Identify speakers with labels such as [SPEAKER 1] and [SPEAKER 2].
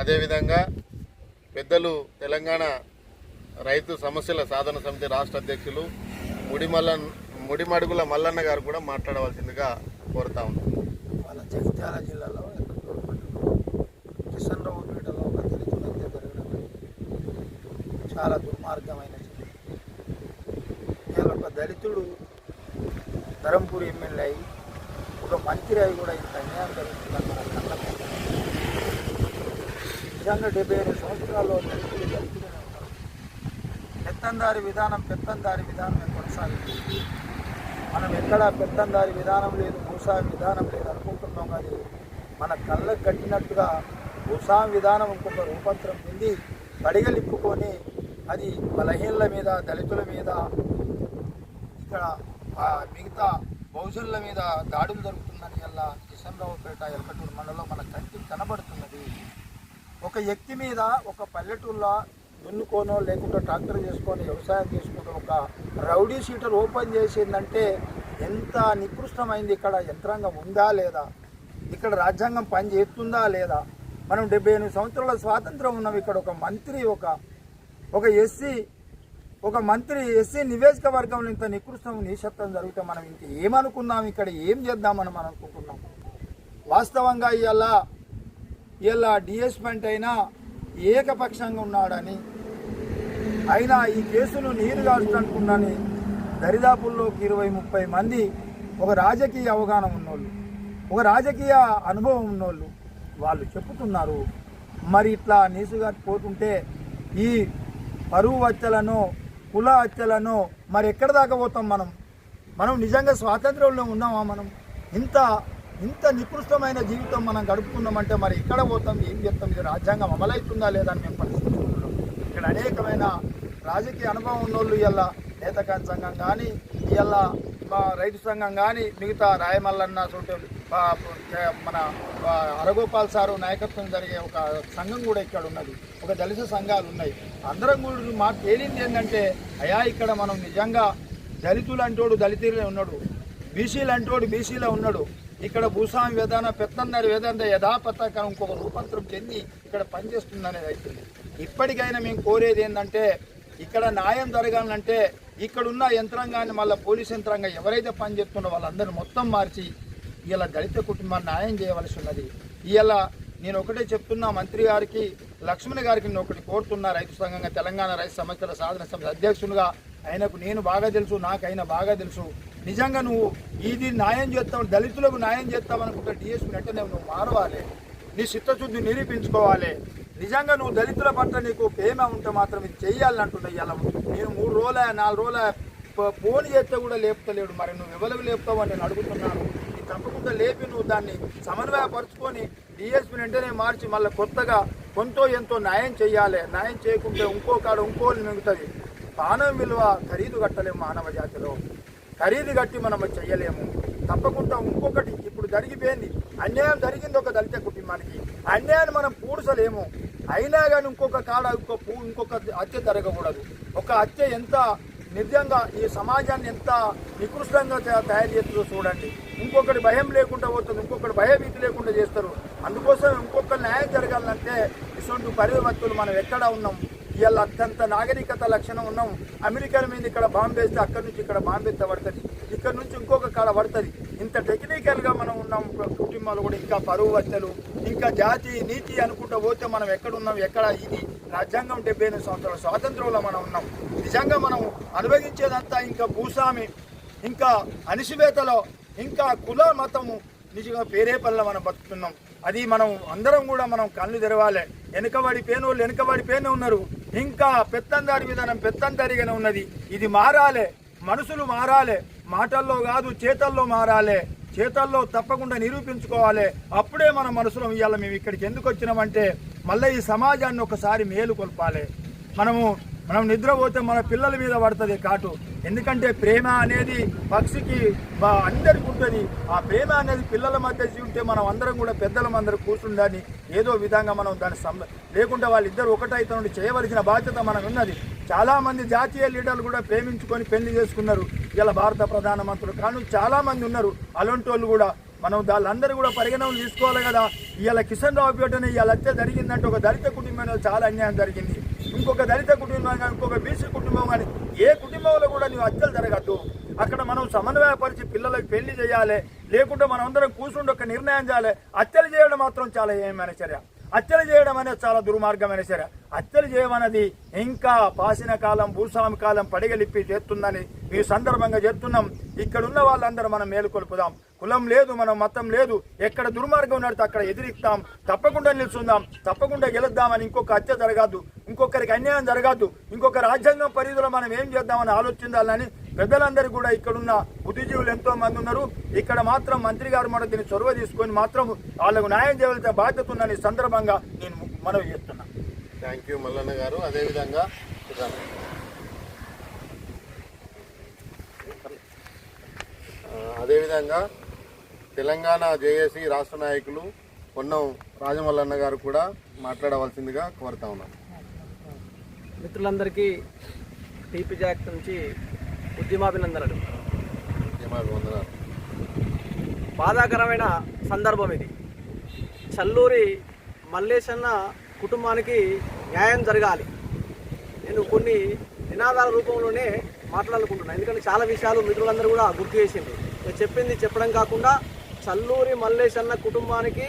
[SPEAKER 1] అదేవిధంగా పెద్దలు తెలంగాణ రైతు సమస్యల సాధన సమితి రాష్ట్ర అధ్యక్షులు ముడిమల్ల ముడిమడుగుల మల్లన్న గారు కూడా మాట్లాడవలసిందిగా కోరుతా ఉన్నాం.
[SPEAKER 2] మన జగిత్యాల జిల్లాలో కిషన్ రావుపేటలో ఒక దళితుల జరగడం చాలా దుర్మార్గమైన చర్య ఒక దళితుడు ధరంపూర్ ఎమ్మెల్యే అయి ఒక మంత్రి అయి కూడా ఇంత అన్యాయం జరుగుతుందని మన కళ్ళ నిజంగా డెబ్బై ఐదు సంవత్సరాల్లో పెత్తందారి విధానం పెత్తందారి విధానం కొనసాగింది. మనం ఎక్కడా పెత్తందారి విధానం లేదు భూస్వామి విధానం లేదు అనుకుంటున్నాం కానీ మన కళ్ళకు కట్టినట్టుగా భూస్వామి విధానం ఇంకొక రూపాంతరం పొంది పడిగలిప్పుకొని అది బలహీనల మీద దళితుల మీద ఇక్కడ మిగతా బహుజనుల మీద దాడులు జరుగుతుందని అలా కిషన్రావుపేట ఎల్కటూరు మండలం మన కంటికి కనబడుతున్నది. ఒక వ్యక్తి మీద ఒక పల్లెటూరులో దున్నుకోనో లేకుంటే ట్రాక్టర్ చేసుకొని వ్యవసాయం చేసుకుంటూ ఒక రౌడీ షీటర్ ఓపెన్ చేసిందంటే ఎంత నికృష్టమైంది? ఇక్కడ యంత్రాంగం ఉందా లేదా? ఇక్కడ రాజ్యాంగం పని చేస్తుందా లేదా? మనం డెబ్బై ఎనిమిది సంవత్సరాల స్వాతంత్రం ఉన్నాం. ఇక్కడ ఒక మంత్రి ఒక ఒక ఎస్సీ ఒక మంత్రి ఎస్సీ నివేశకవర్గంలో ఇంత నికృష్టం నిశ్శబ్దం జరిగితే మనం ఇంక ఏమనుకున్నాం ఇక్కడ ఏం చేద్దామని మనం అనుకుంటున్నాం? వాస్తవంగా ఇవాళ ఇలా డిఎస్మెంట్ అయినా ఏకపక్షంగా ఉన్నాడని అయినా ఈ కేసును నీరు కాల్చుకుంటున్నాని దరిదాపుల్లోకి ఇరవై ముప్పై మంది ఒక రాజకీయ అవగాహన ఉన్నోళ్ళు ఒక రాజకీయ అనుభవం ఉన్నోళ్ళు వాళ్ళు చెప్పుతున్నారు. మరి ఇట్లా నీసుగా పోతుంటే ఈ పరువు హత్యలను కుల హత్యలను మరి ఎక్కడ దాకా పోతాం మనం? మనం నిజంగా స్వాతంత్రంలో ఉన్నామా మనం? ఇంత ఇంత నికృష్టమైన జీవితం మనం గడుపుతున్నామంటే మరి ఎక్కడ పోతాం? ఏం చెప్తాం ఇది రాజ్యాంగం అమలవుతుందా లేదా అని మేము పరిశీలించుకుంటున్నాం ఇక్కడ అనేకమైన రాజకీయ అనుభవం ఉన్నోళ్ళు ఇవాళ నేతకాని సంఘం కానీ ఇవాళ మా రైతు సంఘం కానీ మిగతా రాయమల్లన్న సోటి మన అరగోపాల్ సారు నాయకత్వం జరిగే ఒక సంఘం కూడా ఇక్కడ ఉన్నది. ఒక దళిత సంఘాలు ఉన్నాయి. అందరం కూడా మాకు తేలింది ఏంటంటే అయా ఇక్కడ మనం నిజంగా దళితులు అంటోడు దళితులే ఉన్నాడు. బీసీలు అంటోడు బీసీలో ఉన్నాడు. ఇక్కడ భూస్వామి వేదాన పెత్తందరి వేదాంత యథాపథకం ఇంకొక రూపాంతరం చెంది ఇక్కడ పనిచేస్తుందనేది అవుతుంది ఇప్పటికైనా మేము కోరేది ఏంటంటే ఇక్కడ న్యాయం జరగాలంటే ఇక్కడ ఉన్న యంత్రాంగాన్ని మళ్ళీ పోలీస్ యంత్రాంగం ఎవరైతే పనిచేస్తుండో వాళ్ళందరినీ మొత్తం మార్చి ఇలా దళిత కుటుంబాన్ని న్యాయం చేయవలసి ఉన్నది. ఇలా నేను ఒకటే చెప్తున్నా మంత్రి గారికి లక్ష్మణ్ గారికి నేను ఒకటి కోరుతున్నా రైతు సంఘంగా తెలంగాణ రైతు సమస్యల సాధన సమితి అధ్యక్షునిగా. ఆయనకు నేను బాగా తెలుసు నాకు ఆయన బాగా తెలుసు. నిజంగా నువ్వు ఇది న్యాయం చేస్తావు దళితులకు న్యాయం చేస్తావు అనుకుంటే డిఎస్పీ వెంటనే నువ్వు మారవాలి. నీ చిత్తశుద్ధి నిరూపించుకోవాలి. నిజంగా నువ్వు దళితుల పట్ల నీకు ప్రేమ ఉంటే మాత్రం ఇది చేయాలని అంటున్నా నేను మూడు రోజుల నాలుగు రోజుల ఫోన్ చేస్తే కూడా లేపుతలేడు. మరి నువ్వు ఎవరికి లేపుతావు అని నేను అడుగుతున్నాను. నీ తప్పకుండా లేపి నువ్వు దాన్ని సమన్వయపరుచుకొని డిఎస్పీ వెంటనే మార్చి మళ్ళీ కొత్తగా కొంతో ఎంతో న్యాయం చేయాలి. న్యాయం చేయకుంటే ఇంకో కాడ ఇంకోళ్ళు మిగుతుంది ప్రాణం విలువ ఖరీదు కట్టలేము మానవ జాతిలో. ఖరీదు కట్టి మనం చేయలేము తప్పకుండా ఇంకొకటి ఇప్పుడు జరిగిపోయింది. అన్యాయం జరిగింది ఒక దళిత కుటుంబానికి. అన్యాయాన్ని మనం పూడ్చలేము. అయినా కానీ ఇంకొక కాడ ఇంకో ఇంకొక హత్య జరగకూడదు. ఒక హత్య ఎంత నిజంగా ఈ సమాజాన్ని ఎంత నికృష్టంగా తయారు చేస్తుందో చూడండి. ఇంకొకటి భయం లేకుండా పోతుంది ఇంకొకటి భయభీతి లేకుండా చేస్తారు. అందుకోసం ఇంకొకరి న్యాయం జరగాలంటే ఇటువంటి పరివర్తులు మనం ఎక్కడ ఉన్నాం? ఇవాళ అత్యంత నాగరికత లక్షణం ఉన్నాం. అమెరికాల మీద ఇక్కడ బాంబు వేస్తే అక్కడి నుంచి ఇక్కడ బాంబు ఎత్త పడుతుంది. ఇక్కడ నుంచి ఇంకొక కాడ పడుతుంది. ఇంత టెక్నికల్గా మనం ఉన్నాం కుటుంబాలు కూడా ఇంకా పరువు హత్యలు ఇంకా జాతి నీతి అనుకుంటూ పోతే మనం ఎక్కడున్నాం ఎక్కడ ఇది? రాజ్యాంగం డెబ్బై ఎనిమిది సంవత్సరాల స్వాతంత్రంలో మనం ఉన్నాం. నిజంగా మనం అనుభవించేదంతా ఇంకా భూస్వామి ఇంకా అణిసివేతలో ఇంకా కుల మతము నిజంగా పేరే పల్ల మనం బతుకుతున్నాం. అది మనం అందరం కూడా మనం కళ్ళు తెరవాలి. వెనుకబడి పేనోళ్ళు వాళ్ళు వెనుకబడి పేనే ఉన్నారు. ఇంకా పెత్తందారి విధానం పెత్తందారిగానే ఉన్నది. ఇది మారాలే. మనుషులు మారాలే. మాటల్లో కాదు చేతల్లో మారాలే. చేతల్లో తప్పకుండా నిరూపించుకోవాలి. అప్పుడే మన మనసులో ఇవాళ మేము ఇక్కడికి ఎందుకు వచ్చినామంటే మళ్ళీ ఈ సమాజాన్ని ఒకసారి మేలు కొల్పాలి. మనము మనం నిద్రపోతే మన పిల్లల మీద పడుతుంది కాటు. ఎందుకంటే ప్రేమ అనేది పక్షికి బా- అందరికి ఉంటుంది. ఆ ప్రేమ అనేది పిల్లల మధ్య ఉంటే మనం అందరం కూడా పెద్దల అందరూ కూర్చుండాన్ని ఏదో విధంగా మనం దాన్ని సం లేకుంటే వాళ్ళిద్దరు ఒకటైతే నుండి చేయవలసిన బాధ్యత మనకు ఉన్నది. చాలామంది జాతీయ లీడర్లు కూడా ప్రేమించుకొని పెళ్ళి చేసుకున్నారు. ఇలా భారత ప్రధానమంత్రులు కానీ చాలామంది ఉన్నారు. అలాంటి వాళ్ళు కూడా మనం వాళ్ళందరూ కూడా పరిగణనలు తీసుకోవాలి కదా. ఇవాళ కిషన్ రావు పేటని ఇవాళ హత్య జరిగిందంటే ఒక దళిత కుటుంబంలో చాలా అన్యాయం జరిగింది. ఇంకొక దళిత కుటుంబం కానీ ఇంకొక బీసీ కుటుంబం కానీ ఏ కుటుంబంలో కూడా నువ్వు హత్యలు జరగద్దు. అక్కడ మనం సమన్వయపరిచి పిల్లలకు పెళ్ళి చేయాలి. లేకుంటే మనం అందరం కూర్చుండి ఒక నిర్ణయం చేయాలి. హత్యలు చేయడం మాత్రం చాలా ఏమైనా చర్య హత్యలు చేయడం అనేది చాలా దుర్మార్గమైన చర్య హత్యలు చేయమన్నది ఇంకా పాసిన కాలం భూస్వామి కాలం పడిగలిప్పి చేస్తుందని ఈ సందర్భంగా చెప్తున్నాం. ఇక్కడ ఉన్న వాళ్ళందరూ మనం మేలుకొల్పుదాం. కులం లేదు మనం మతం లేదు. ఎక్కడ దుర్మార్గం నడితే అక్కడ ఎదిరిస్తాం. తప్పకుండా నిలుచుందాం. తప్పకుండా గెలుద్దామని ఇంకొక హత్య జరగద్దు. ఇంకొకరికి అన్యాయం జరగద్దు. ఇంకొక రాజ్యాంగం పరిధిలో మనం ఏం చేద్దామని ఆలోచించాలని పెద్దలందరూ కూడా ఇక్కడున్న బుద్ధిజీవులు ఎంతో మంది ఉన్నారు. ఇక్కడ మాత్రం మంత్రి గారు మన దీన్ని చొరవ తీసుకొని మాత్రం వాళ్ళకు న్యాయం చేయవలసిన బాధ్యత ఉందని సందర్భంగా నేను మనవి చేస్తున్నా.
[SPEAKER 1] Thank you Mallanna garu. అదేవిధంగా అదేవిధంగా తెలంగాణ జేఏసీ రాష్ట్ర నాయకులు పొన్నం రాజమల్లన్న గారు కూడా మాట్లాడవలసిందిగా కోరుతా ఉన్నాం.
[SPEAKER 3] మిత్రులందరికీ టీపీ జాక్ నుంచి ఉద్యమాభినందనలు. బాధాకరమైన సందర్భం ఇది. చల్లూరి మల్లేశన్న కుటుంబానికి న్యాయం జరగాలి. నేను కొన్ని నినాదాల రూపంలోనే మాట్లాడుకుంటున్నాను ఎందుకంటే చాలా విషయాలు మిత్రులందరూ కూడా గుర్తు నేను చెప్పింది చెప్పడం కాకుండా చల్లూరి మల్లేశన్న కుటుంబానికి